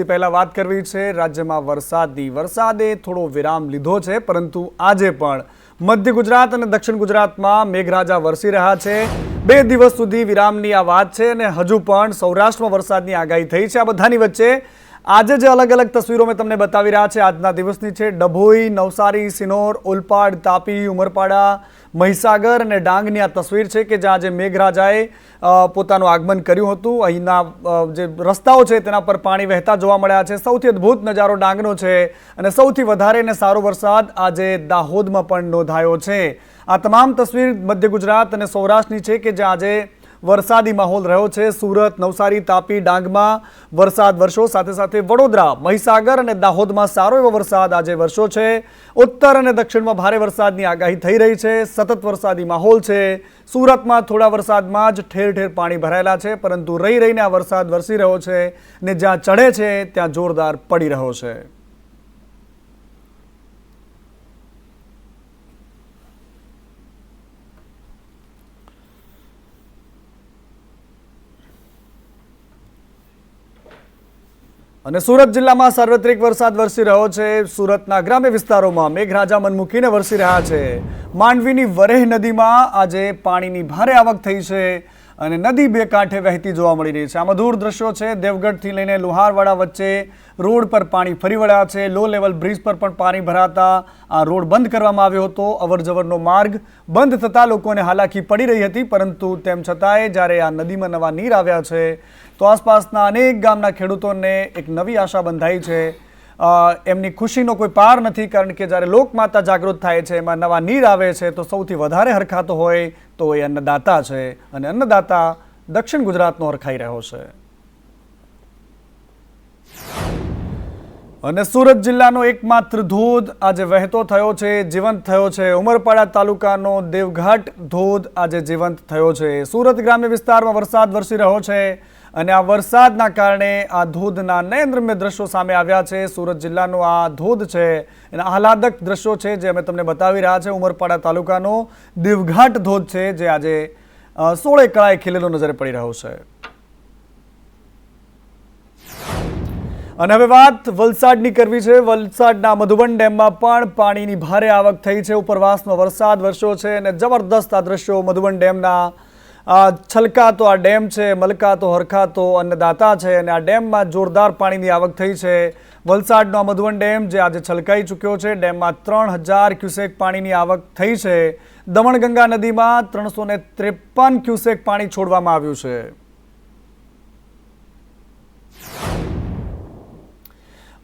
પહેલા વાત કરવી છે રાજ્યમાં વરસાદની. વરસાદે થોડો વિરામ લીધો છે, પરંતુ આજે પણ મધ્ય ગુજરાત અને દક્ષિણ ગુજરાતમાં મેઘરાજા વરસી રહ્યા છે. બે દિવસ સુધી વિરામની આ વાત છે અને હજુ પણ સૌરાષ્ટ્રમાં વરસાદની આગાહી થઈ છે. આ બધાની વચ્ચે આજે જે અલગ અલગ તસવીરો મેં તમને બતાવી રહ્યા છે. આજના દિવસની છે ડભોઈ, નવસારી, સિનોર ઓલપાડ તાપી, ઉમરપાડા મહીસાગર અને ડાંગની આ તસવીર છે કે જ્યાં આજે મેઘરાજાએ પોતાનું આગમન કર્યું હતું. અહીંના જે રસ્તાઓ છે તેના પર પાણી વહેતા જોવા મળ્યા છે. સૌથી અદ્ભુત નજારો ડાંગનો છે અને સૌથી વધારે અને સારો વરસાદ આજે દાહોદમાં પણ નોંધાયો છે. આ તમામ તસવીર મધ્ય ગુજરાત અને સૌરાષ્ટ્રની છે કે જ્યાં આજે વરસાદી માહોલ રહ્યો છે. સુરત, નવસારી, તાપી, ડાંગમાં વરસાદ વરસ્યો. સાથે સાથે વડોદરા, મહીસાગર અને દાહોદમાં સારો એવો વરસાદ આજે વરસ્યો છે. ઉત્તર અને દક્ષિણમાં ભારે વરસાદની આગાહી થઈ રહી છે. સતત વરસાદી માહોલ છે. સુરતમાં થોડા વરસાદમાં જ ઠેર ઠેર પાણી ભરાયેલા છે, પરંતુ રહી રહીને આ વરસાદ વરસી રહ્યો છે ને જ્યાં ચડે છે, ત્યાં જોરદાર પડી રહ્યો છે. અને સુરત જિલ્લામાં સાર્વત્રિક વરસાદ વરસી રહ્યો છે. સુરતના ગ્રામ્ય વિસ્તારોમાં મેઘરાજા મનમૂકીને વરસી રહ્યા છે. માંડવીની વરેહ નદીમાં આજે પાણીની ભારે આવક થઈ છે. અને નદી બે કાંઠે વહેતી જોવા મળી રહી છે. આમાં દૂર દ્રશ્યો છે. દેવગઢથી લઈને લુહારવાડા વચ્ચે રોડ પર પાણી ફરી વળ્યા છે. લો લેવલ બ્રિજ પર પણ પાણી ભરાતા આ રોડ બંધ કરવામાં આવ્યો હતો. અવરજવરનો માર્ગ બંધ થતાં લોકોને હાલાકી પડી રહી હતી, પરંતુ તેમ છતાંય જ્યારે આ નદીમાં નવા નીર આવ્યા છે, તો આસપાસના અનેક ગામના ખેડૂતોને એક નવી આશા બંધાઈ છે. એમની ખુશીનો કોઈ પાર નથી કારણ કે જ્યારે લોકમાતા જાગૃત થાય છે, એમાં નવા નીર આવે છે, તો સૌથી વધારે હરખાતો હોય તો એ અન્નદાતા છે અને અન્નદાતા દક્ષિણ ગુજરાતનો હરખાઈ રહ્યો છે. અને સુરત જિલ્લાનો એકમાત્ર ધોધ આજે વહેતો થયો છે, જીવંત થયો છે. ઉમરપાડા તાલુકાનો દેવઘાટ ધોધ આજે જીવંત થયો છે. સુરત ગ્રામ્ય વિસ્તારમાં વરસાદ વરસી રહ્યો છે. અને આ વરસાદના કારણે આ ધોધના નયનરમ્ય દ્રશ્યો સામે આવ્યા છે. સુરત જિલ્લાનો આ ધોધ છે, એના આહલાદક દ્રશ્યો છે જે અમે તમને બતાવી રહ્યા છે. ઉમરપાડા તાલુકાનો દેવઘાટ ધોધ છે જે આજે સોળે કળાએ ખીલેલો નજરે પડી રહ્યો છે. અને હવે વાત વલસાડની કરવી છે. વલસાડના મધુબન ડેમમાં પણ પાણીની ભારે આવક થઈ છે. ઉપરવાસનો વરસાદ વરસ્યો છે અને જબરદસ્ત આ દ્રશ્યો મધુબન ડેમના આ છલકાતો આ ડેમ છે મલકાતો હરખાતો અન્નદાતા છે અને આ ડેમમાં જોરદાર પાણીની આવક થઈ છે. વલસાડનો મધુવન ડેમ જે આજે છલકાઈ ચૂક્યો છે, ડેમમાં ત્રણ હજાર ક્યુસેક પાણીની આવક થઈ છે. દમણગંગા નદીમાં ત્રણસો ત્રેપન ક્યુસેક પાણી છોડવામાં આવ્યું છે.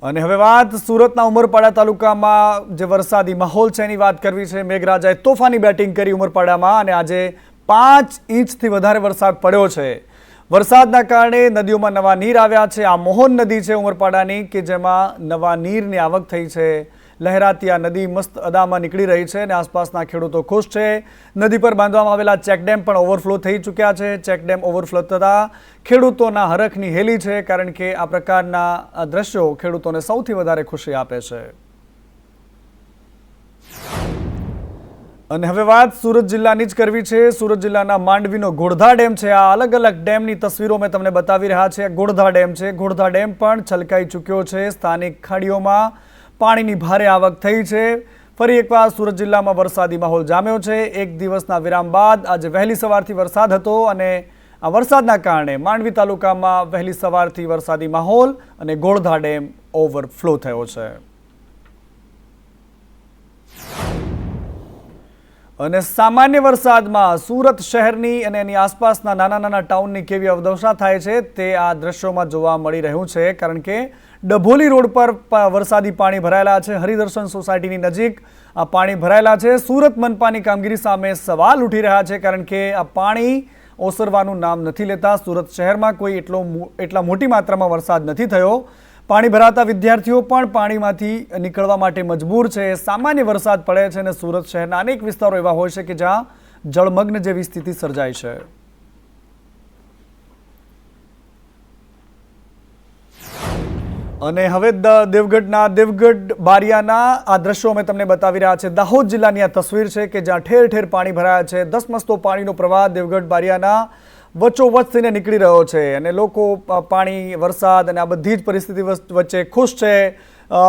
અને હવે વાત સુરતના ઉમરપાડા તાલુકામાં જે વરસાદી માહોલ છે એની વાત કરવી છે. મેઘરાજાએ તોફાની બેટિંગ કરી ઉમરપાડામાં અને આજે પાંચ ઇંચથી વધારે વરસાદ પડ્યો છે. વરસાદના કારણે નદીઓમાં નવા નીર આવ્યા છે. આ મોહન નદી છે ઉમરપાડાની કે જેમાં નવા નીરની આવક થઈ છે. લહેરાતી આ નદી મસ્ત અદામાં નીકળી રહી છે અને આસપાસના ખેડૂતો ખુશ છે. નદી પર બાંધવામાં આવેલા ચેકડેમ પણ ઓવરફ્લો થઈ ચૂક્યા છે. ચેકડેમ ઓવરફ્લો થતાં ખેડૂતોના હરખની હેલી છે, કારણ કે આ પ્રકારના દ્રશ્યો ખેડૂતોને સૌથી વધારે ખુશી આપે છે. અને હવે વાત સુરત જિલ્લાની જ કરવી છે. સુરત જિલ્લાના માંડવીનો ગોળધા ડેમ છે. આ અલગ અલગ ડેમની તસવીરો મેં તમને બતાવી રહ્યા છે. ગોળધા ડેમ છે. ગોળધા ડેમ પણ છલકાઈ ચૂક્યો છે. સ્થાનિક ખાડીઓમાં પાણીની ભારે આવક થઈ છે. ફરી એકવાર સુરત જિલ્લામાં વરસાદી માહોલ જામ્યો છે. એક દિવસના વિરામ બાદ આજે વહેલી સવારથી વરસાદ હતો અને આ વરસાદના કારણે માંડવી તાલુકામાં વહેલી સવારથી વરસાદી માહોલ અને ગોળધા ડેમ ઓવરફ્લો થયો છે. અને સામાન્ય વરસાદમાં સુરત શહેરની અને એની આસપાસના નાના નાના ટાઉનની કેવી અવદશા થાય છે તે આ દ્રશ્યોમાં જોવા મળી રહ્યું છે, કારણ કે ડભોલી રોડ પર વરસાદી પાણી ભરાયેલા છે, હરિદર્શન સોસાયટીની નજીક આ પાણી ભરાયેલા છે. સુરત મનપાની કામગીરી સામે સવાલ ઉઠી રહ્યા છે, કારણ કે આ પાણી ઓસરવાનું નામ નથી લેતા. સુરત શહેરમાં કોઈ એટલો એટલા મોટી માત્રામાં વરસાદ નથી થયો. પાણી ભરાતા વિદ્યાર્થીઓ પણ પાણીમાંથી નીકળવા માટે મજબૂર છે. સામાન્ય વરસાદ પડે છે અને સુરત શહેરના અનેક વિસ્તારો એવા હોય છે કે જ્યાં જળમગ્ન જેવી સ્થિતિ સર્જાય છે. અને હવે દેવગઢના દેવગઢ બારિયાના આ દ્રશ્યો અમે તમને બતાવી રહ્યા છે. દાહોદ જિલ્લાની આ તસવીર છે કે જ્યાં ઠેર ઠેર પાણી ભરાયા છે. દસમસ્તો પાણીનો પ્રવાહ દેવગઢ બારિયાના વચ્ચોવચ્ચ થઈને નીકળી રહ્યો છે અને લોકો પાણી, વરસાદ અને આ બધી જ પરિસ્થિતિ વચ- વચ્ચે ખુશ છે.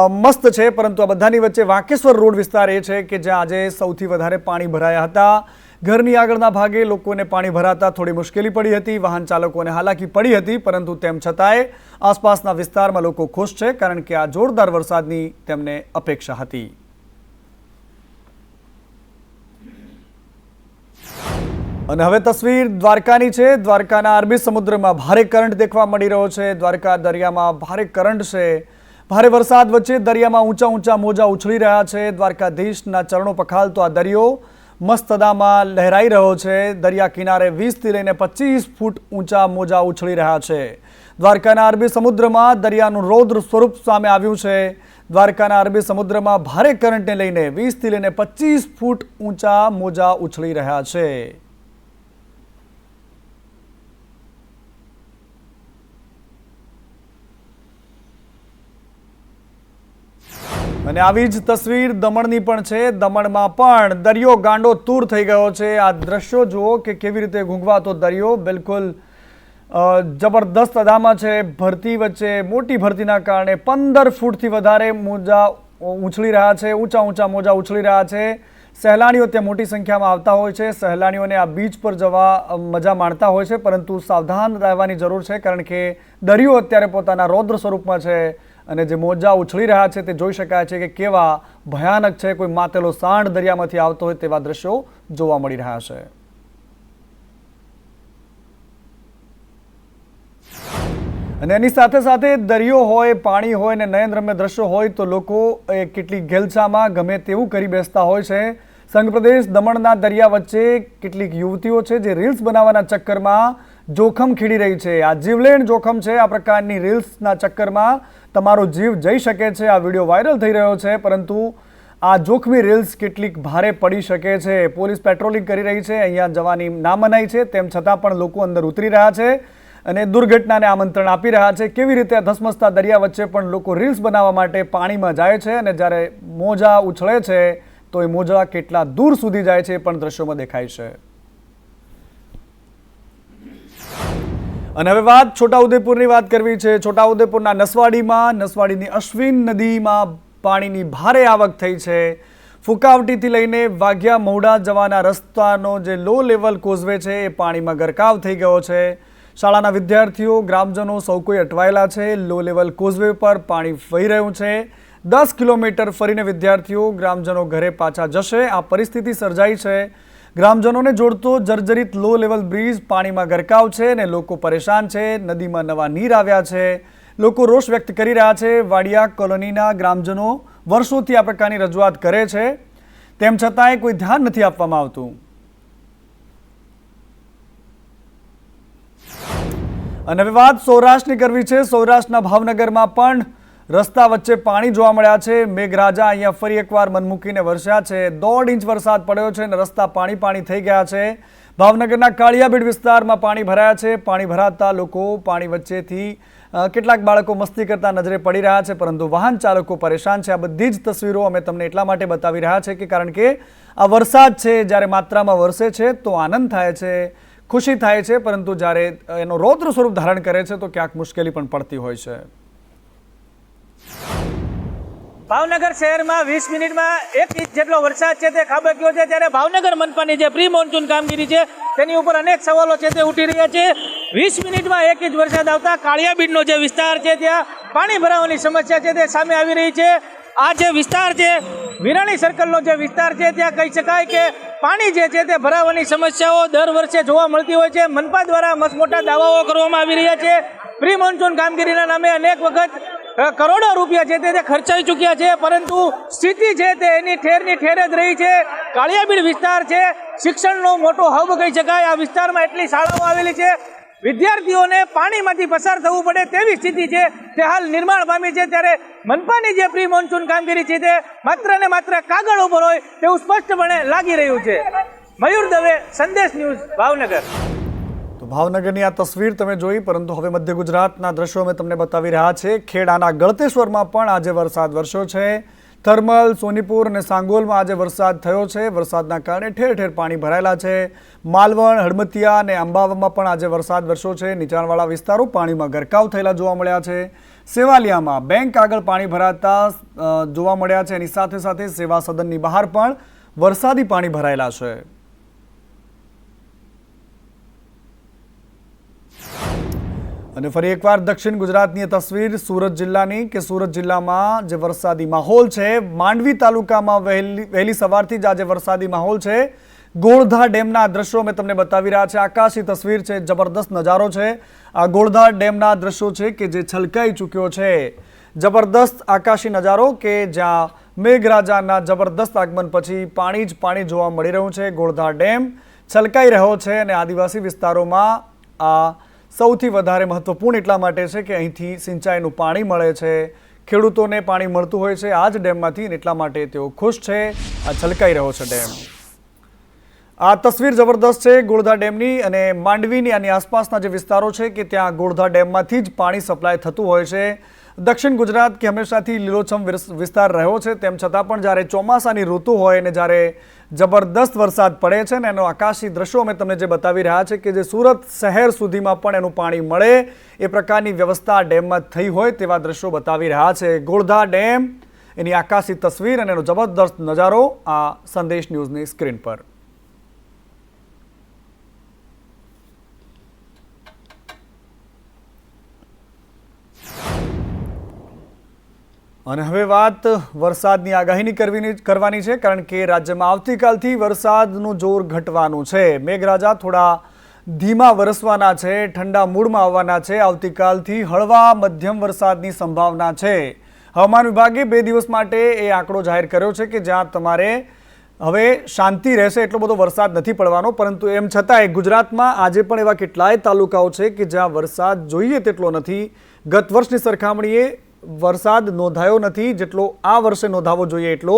મસ્ત છે, પરંતુ આ બધાની વચ્ચે વાંકેશ્વર રોડ વિસ્તાર એ છે કે જ્યાં આજે સૌથી વધારે પાણી ભરાયા હતા. ઘરની આગળના ભાગે લોકોને પાણી ભરાતા થોડી મુશ્કેલી પડી હતી, વાહન ચાલકોને હાલાકી પડી હતી, પરંતુ તેમ છતાંય આસપાસના વિસ્તારમાં લોકો ખુશ છે, કારણ કે આ જોરદાર વરસાદની તેમને અપેક્ષા હતી. અને હવે તસવીર દ્વારકાની છે. દ્વારકાના અરબી સમુદ્રમાં ભારે કરંટ દેખવા મળી રહ્યો છે. દ્વારકા દરિયામાં ભારે કરંટ છે. ભારે વરસાદ વચ્ચે દરિયામાં ઊંચા ઊંચા મોજા ઉછળી રહ્યા છે. દ્વારકાધીશના ચરણો પખાલતો આ દરિયો મસ્ત અદામાં લહેરાઈ રહ્યો છે. દરિયા કિનારે વીસથી લઈને પચીસ ફૂટ ઊંચા મોજા ઉછળી રહ્યા છે. દ્વારકાના અરબી સમુદ્રમાં દરિયાનું રૌદ્ર સ્વરૂપ સામે આવ્યું છે. દ્વારકાના અરબી સમુદ્રમાં ભારે કરંટને લઈને વીસથી લઈને પચીસ ફૂટ ઊંચા મોજા ઉછળી રહ્યા છે. અને આવી જ તસવીર દમણની પણ છે. દમણમાં પણ દરિયો ગાંડો તૂર થઈ ગયો છે. આ દ્રશ્યો જુઓ કે કેવી રીતે ઘૂંઘવાતો દરિયો બિલકુલ જબરદસ્ત અદામાં છે. ભરતી વચ્ચે, મોટી ભરતીના કારણે પંદર ફૂટથી વધારે મોજા ઉછળી રહ્યા છે. ઊંચા ઊંચા મોજા ઉછળી રહ્યા છે. સહેલાણીઓ ત્યાં મોટી સંખ્યામાં આવતા હોય છે. સહેલાણીઓને આ બીચ પર જવા મજા માણતા હોય છે. પરંતુ સાવધાન રહેવાની જરૂર છે કારણ કે દરિયો અત્યારે પોતાના રૌદ્ર સ્વરૂપમાં છે. અને જે મોજા ઉછળી રહ્યા છે તે જોઈ શકાય છે કે કેવા ભયાનક છે, કોઈ માતેલો સાંડ દરિયામાંથી આવતો હોય તેવા દ્રશ્યો જોવા મળી રહ્યા છે. અને એની સાથે સાથે દરિયો હોય, પાણી હોય ને નયનરમ્ય દ્રશ્યો હોય તો લોકો એ કેટલીક ઘેલછામાં ગમે તેવું કરી બેસતા હોય છે. સંઘ પ્રદેશ દમણના દરિયા વચ્ચે કેટલીક યુવતીઓ છે જે રીલ્સ બનાવવાના ચક્કરમાં જોખમ ખીડી રહી છે. આ જીવલેણ જોખમ છે. આ પ્રકારની રીલ્સના ચક્કરમાં તમારો જીવ જઈ શકે છે. આ વીડિયો વાયરલ થઈ રહ્યો છે, પરંતુ આ જોખમી રીલ્સ કેટલીક ભારે પડી શકે છે. પોલીસ પેટ્રોલિંગ કરી રહી છે. અહીંયા જવાની ના મનાઈ છે. તેમ છતાં પણ લોકો અંદર ઉતરી રહ્યા છે અને દુર્ઘટનાને આમંત્રણ આપી રહ્યા છે. કેવી રીતે ધસમસતા દરિયા વચ્ચે પણ લોકો રીલ્સ બનાવવા માટે પાણીમાં જાય છે અને જ્યારે મોજા ઉછળે છે, તો એ મોજા કેટલા દૂર સુધી જાય છે એ પણ દ્રશ્યોમાં દેખાય છે. અને હવે વાત છોટાઉદેપુરની વાત કરવી છે. છોટાઉદેપુરના નસવાડીમાં, નસવાડીની અશ્વિન નદીમાં પાણીની ભારે આવક થઈ છે. ફુકાવટીથી લઈને વાઘિયા મહુડા જવાના રસ્તાનો જે લો લેવલ કોઝવે છે, એ પાણીમાં ગરકાવ થઈ ગયો છે. શાળાના વિદ્યાર્થીઓ, ગ્રામજનો સૌ કોઈ અટવાયેલા છે. લો લેવલ કોઝવે પર પાણી વહી રહ્યું છે. દસ કિલોમીટર ફરીને વિદ્યાર્થીઓ, ગ્રામજનો ઘરે પાછા જશે. આ પરિસ્થિતિ સર્જાઈ છે. ગ્રામજનોને જોડતો જર્જરિત લો લેવલ બ્રિજ પાણીમાં ગરકાવ છે અને લોકો પરેશાન છે, નદીમાં નવા નીર આવ્યા છે. લોકો રોષ વ્યક્ત કરી રહ્યા છે. વાડિયા કોલોનીના ગ્રામજનો વર્ષોથી આ પ્રકારની રજૂઆત કરે છે. તેમ છતાંય કોઈ ધ્યાન નથી આપવામાં આવતું. અને હવે વાત સૌરાષ્ટ્રની કરવી છે. સૌરાષ્ટ્રના ભાવનગરમાં પણ રસ્તા વચ્ચે પાણી જોવા મળ્યા છે. મેઘરાજા અહીંયા ફરી એકવાર મનમૂકીને વરસ્યા છે. દોઢ ઇંચ વરસાદ પડ્યો છે અને રસ્તા પાણી પાણી થઈ ગયા છે. ભાવનગરના કાળિયાબીડ વિસ્તારમાં પાણી ભરાયા છે. પાણી ભરાતા લોકો પાણી વચ્ચેથી કેટલાક બાળકો મસ્તી કરતા નજરે પડી રહ્યા છે, પરંતુ વાહન ચાલકો પરેશાન છે. આ બધી જ તસવીરો અમે તમને એટલા માટે બતાવી રહ્યા છે કે કારણ કે આ વરસાદ છે, જ્યારે માત્રામાં વરસે છે, તો આનંદ થાય છે, ખુશી થાય છે, પરંતુ જ્યારે એનો રૌદ્ર સ્વરૂપ ધારણ કરે છે, તો ક્યાંક મુશ્કેલી પણ પડતી હોય છે. ભાવનગર શહેરમાં વીસ મિનિટમાં એક ઇંચ જેટલો વરસાદ છે તે ખાબક્યો છે. ત્યારે ભાવનગર મનપાની જે પ્રી મોન્સૂન કામગીરી છે, તેની ઉપર અનેક સવાલો છે તે ઉઠી રહ્યા છે. વીસ મિનિટમાં એક ઇંચ વરસાદ આવતા કાળિયાબીડનો જે વિસ્તાર છે, ત્યાં પાણી ભરાવાની સમસ્યા છે તે સામે આવી રહી છે. આ જે વિસ્તાર છે, વિરાણી સર્કલનો જે વિસ્તાર છે, ત્યાં કહી શકાય કે પાણી જે છે તે ભરાવાની સમસ્યાઓ દર વર્ષે જોવા મળતી હોય છે. મનપા દ્વારા મસમોટા દાવાઓ કરવામાં આવી રહ્યા છે. પ્રી મોન્સૂન કામગીરીના નામે અનેક વખત કરોડો રૂપિયા છે તે ખર્ચાઈ ચૂક્યા છે, પરંતુ સ્થિતિ છે તે એની ઠેરની ઠેર જ રહી છે. કાળિયાબીડ વિસ્તાર છે. શિક્ષણનો મોટો હબ કહી શકાય. આ વિસ્તારમાં એટલી શાળાઓ આવેલી છે. વિદ્યાર્થીઓને પાણીમાંથી પસાર થવું પડે તેવી સ્થિતિ છે. તે હાલ નિર્માણ પામી છે. ત્યારે મનપાની જે પ્રી મોન્સૂન કામગીરી છે તે માત્ર ને માત્ર કાગળ ઉપર હોય તેવું સ્પષ્ટપણે લાગી રહ્યું છે. મયુર દવે, સંદેશ ન્યૂઝ ભાવનગર. ભાવનગરની આ તસવીર તમે જોઈ, પરંતુ હવે મધ્ય ગુજરાતના દ્રશ્યો અમે તમને બતાવી રહ્યા છે. ખેડાના ગળતેશ્વરમાં પણ આજે વરસાદ વરસ્યો છે. થર્મલ, સોનીપુર અને સાંગોલમાં આજે વરસાદ થયો છે. વરસાદના કારણે ઠેર ઠેર પાણી ભરાયેલા છે. માલવણ, હળમતિયા અને અંબાવામાં પણ આજે વરસાદ વરસ્યો છે. નીચાણવાળા વિસ્તારો પાણીમાં ગરકાવ થયેલા જોવા મળ્યા છે. સેવાલિયામાં બેંક આગળ પાણી ભરાતા જોવા મળ્યા છે. એની સાથે સાથે સેવા સદનની બહાર પણ વરસાદી પાણી ભરાયેલા છે. અને ફરી એકવાર દક્ષિણ ગુજરાતની તસવીર સુરત જિલ્લાની કે સુરત જિલ્લામાં જે વરસાદી માહોલ છે, માંડવી તાલુકામાં વહેલી વહેલી સવારથી જ આજે વરસાદી માહોલ છે ગોળધા ડેમના દ્રશ્યો મેં તમને બતાવી રહ્યા છે. આકાશી તસવીર છે, જબરદસ્ત નજારો છે. આ ગોળધા ડેમના દ્રશ્યો છે કે જે છલકાઈ ચૂક્યો છે. જબરદસ્ત આકાશી નજારો કે જ્યાં મેઘરાજાના જબરદસ્ત આગમન પછી પાણી જ પાણી જોવા મળી રહ્યું છે. ગોળધા ડેમ છલકાઈ રહ્યો છે અને આદિવાસી વિસ્તારોમાં આ સૌથી વધારે મહત્વપૂર્ણ એટલા માટે છે કે અહીંથી સિંચાઈનું પાણી મળે છે. ખેડૂતોને પાણી મળતું હોય છે આ જ ડેમમાંથી અને એટલા માટે તેઓ ખુશ છે. આ છલકાઈ રહ્યો છે ડેમ. આ તસવીર જબરદસ્ત છે ગોળધા ડેમની અને માંડવીની આની આસપાસના જે વિસ્તારો છે કે ત્યાં ગોળધા ડેમમાંથી જ પાણી સપ્લાય થતું હોય છે. દક્ષિણ ગુજરાત કે હંમેશાથી લીલોછમ વિસ- વિસ્તાર રહ્યો છે. તેમ છતાં પણ જ્યારે ચોમાસાની ઋતુ હોય અને જ્યારે જબરદસ્ત વરસાદ પડે છે ને એનો આકાશી દ્રશ્યો અમે તમને જે બતાવી રહ્યા છે કે જે સુરત શહેર સુધીમાં પણ એનું પાણી મળે એ પ્રકારની વ્યવસ્થા ડેમમાં થઈ હોય તેવા દ્રશ્યો બતાવી રહ્યા છે. ગોળધા ડેમ, એની આકાશી તસવીર અને એનો જબરદસ્ત નજારો આ સંદેશ ન્યૂઝની સ્ક્રીન પર. અને હવે વાત વરસાદની આગાહીની કરવીની કરવાની છે, કારણ કે રાજ્યમાં આવતીકાલથી વરસાદનું જોર ઘટવાનું છે. મેઘરાજા થોડા ધીમા વરસવાના છે, ઠંડા મૂડમાં આવવાના છે. આવતીકાલથી હળવા મધ્યમ વરસાદની સંભાવના છે. હવામાન વિભાગે બે દિવસ માટે એ આંકડો જાહેર કર્યો છે કે જ્યાં તમારે હવે શાંતિ રહેશે એટલો બધો વરસાદ નથી પડવાનો. પરંતુ એમ છતાંય ગુજરાતમાં આજે પણ એવા કેટલાય તાલુકાઓ છે કે જ્યાં વરસાદ જોઈએ તેટલો નથી. ગત વર્ષની સરખામણીએ વરસાદ નોંધાયો નથી, જેટલો આ વર્ષે નોંધાવો જોઈએ એટલો.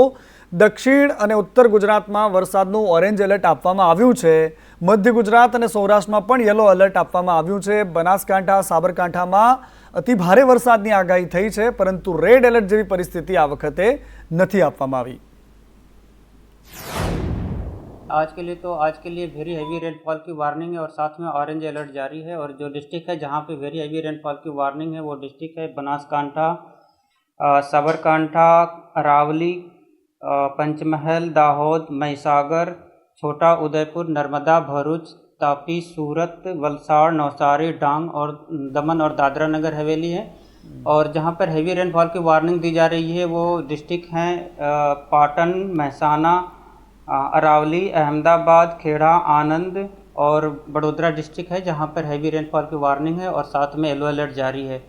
દક્ષિણ અને ઉત્તર ગુજરાતમાં વરસાદનું ઓરેન્જ એલર્ટ આપવામાં આવ્યું છે. મધ્ય ગુજરાત અને સૌરાષ્ટ્રમાં પણ યલો એલર્ટ આપવામાં આવ્યું છે. બનાસકાંઠા, સાબરકાંઠામાં અતિ ભારે વરસાદની આગાહી થઈ છે, પરંતુ રેડ એલર્ટ જેવી પરિસ્થિતિ આ વખતે નથી આપવામાં આવી. आज के लिए तो आज के लिए वेरी हैवी रेनफॉल की वार्निंग है और साथ में ऑरेंज अलर्ट जारी है और जो डिस्ट्रिक्ट है जहाँ पे वेरी हैवी रेनफॉल की वार्निंग है वो डिस्ट्रिक्ट है बनासकांठा साबरकांठा अरावली पंचमहल, दाहोद, महिसागर, छोटा उदयपुर, नर्मदा, भरूच, तापी, सूरत, वलसाड़, नवसारी, डांग और दमन और दादरा नगर हवेली है। और जहाँ पर हैवी रेनफॉल की वार्निंग दी जा रही है वो डिस्ट्रिक्ट हैं पाटन, महसाना अरावली अहमदाबाद खेड़ा आनंद और बड़ोदरा डिस्ट्रिक्ट है जहाँ पर हैवी रेनफॉल की वार्निंग है और साथ में येलो अलर्ट जारी है